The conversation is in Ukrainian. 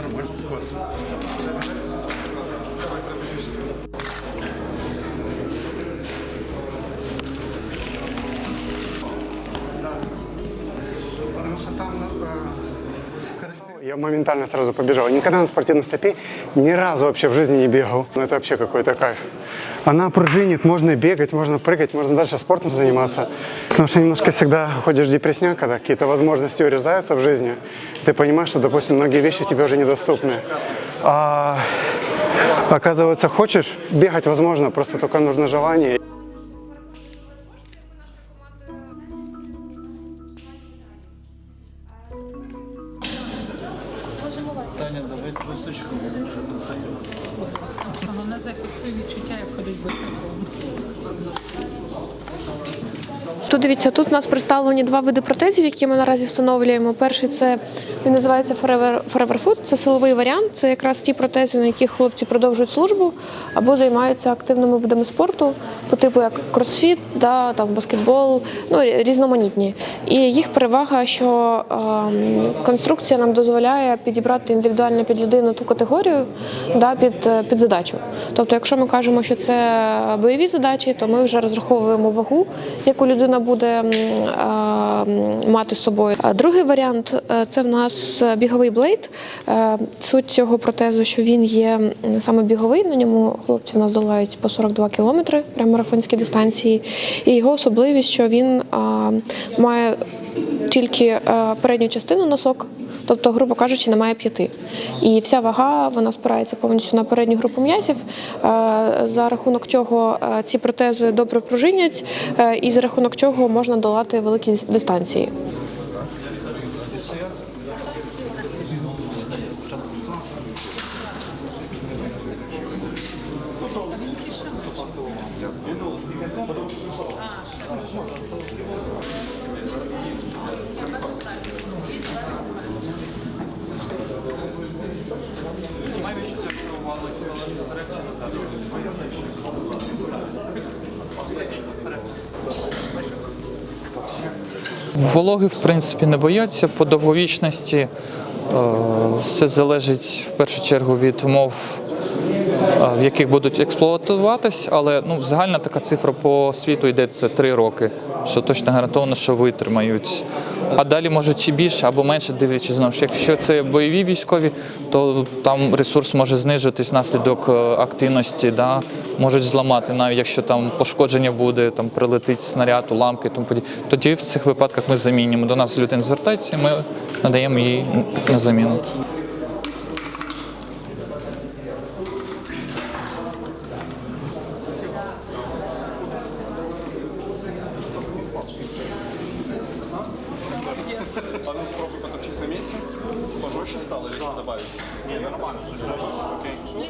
Нормально. Да. Потому что там э, когда- я моментально сразу побежал. Никогда на спортивной стопе ни разу вообще в жизни не бегал. Ну это вообще какой-то кайф. Она пружинит, можно бегать, можно прыгать, можно дальше спортом заниматься. Потому что немножко всегда ходишь в депресняк, когда какие-то возможности урезаются в жизни. Ты понимаешь, что, допустим, многие вещи тебе уже недоступны. А оказывается, хочешь бегать, возможно, просто только нужно желание. Таня, давай тросточку. Головне зафіксуй відчуття, як ходить босиком. Тут дивіться, тут у нас представлені два види протезів, які ми наразі встановлюємо. Перший це він називається Forever, Forever Foot, це силовий варіант. Це якраз ті протези, на яких хлопці продовжують службу або займаються активними видами спорту, по типу як кросфіт, да, там баскетбол, ну різноманітні. І їх перевага, що ем, конструкція нам дозволяє підібрати індивідуально під людину ту категорію да, під, під задачу. Тобто, якщо ми кажемо, що це бойові задачі, то ми вже розраховуємо вагу, яку людина буде м, а, м, мати з собою. Другий варіант е, це в нас біговий блейд. Е, Суть цього протезу, що він є саме біговий. На ньому хлопці в нас долають по 42 кілометри прямо марафонські дистанції. І його особливість, що він має тільки е, передню частину носок, тобто, грубо кажучи, немає п'яти. І вся вага вона спирається повністю на передню групу м'язів, е, за рахунок чого е, ці протези добре пружинять, е, і за рахунок чого можна долати великі дистанції. Вологи, в принципі, не бояться по довговічності. Е, Все залежить в першу чергу від умов, в яких будуть експлуатуватись, але ну, загальна така цифра по світу йде це 3 роки, що точно гарантовано, що витримають. А далі можуть і більше або менше дивлячись знову ж. Якщо це бойові військові, то там ресурс може знижуватись внаслідок е, активності, да? можуть зламати, навіть якщо там пошкодження буде, там прилетить снаряд, уламки, тому подібне. Тоді в цих випадках ми замінюємо. До нас людина звертається, і ми надаємо їй на заміну. А ну спробуй потопчись на месте. Пожестче стало или что добавить? Не, нормально. Окей.